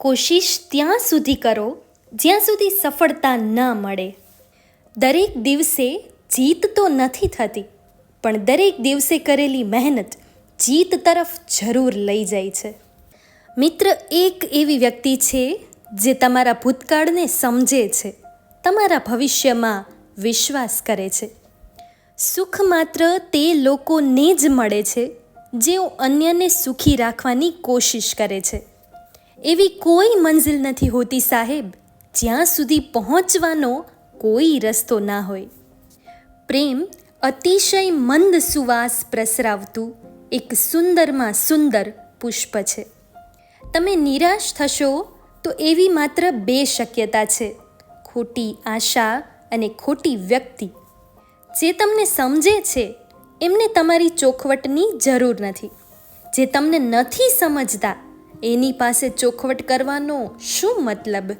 કોશિશ ત્યાં સુધી કરો જ્યાં સુધી સફળતા ન મળે. દરેક દિવસે જીત તો નથી થતી, પણ દરેક દિવસે કરેલી મહેનત જીત તરફ જરૂર લઈ જાય છે. મિત્ર, એક એવી વ્યક્તિ છે જે તમારા ભૂતકાળને સમજે છે, તમારા ભવિષ્યમાં વિશ્વાસ કરે છે. સુખ માત્ર તે લોકોને જ મળે છે જેઓ અન્યને સુખી રાખવાની કોશિશ કરે છે. એવી કોઈ મંઝિલ નથી હોતી સાહેબ, જ્યાં સુધી પહોંચવાનો કોઈ રસ્તો ના હોય. પ્રેમ અતિશય મંદ સુવાસ પ્રસરાવતું એક સુંદરમાં સુંદર પુષ્પ છે. તમે નિરાશ થશો તો એવી માત્ર બે શક્યતા છે, ખોટી આશા અને ખોટી વ્યક્તિ. જે તમને સમજે છે, એમને તમારી ચોખવટની જરૂર નથી. જે તમને નથી સમજતા એની પાસે ચોખવટ કરવાનો શું મતલબ?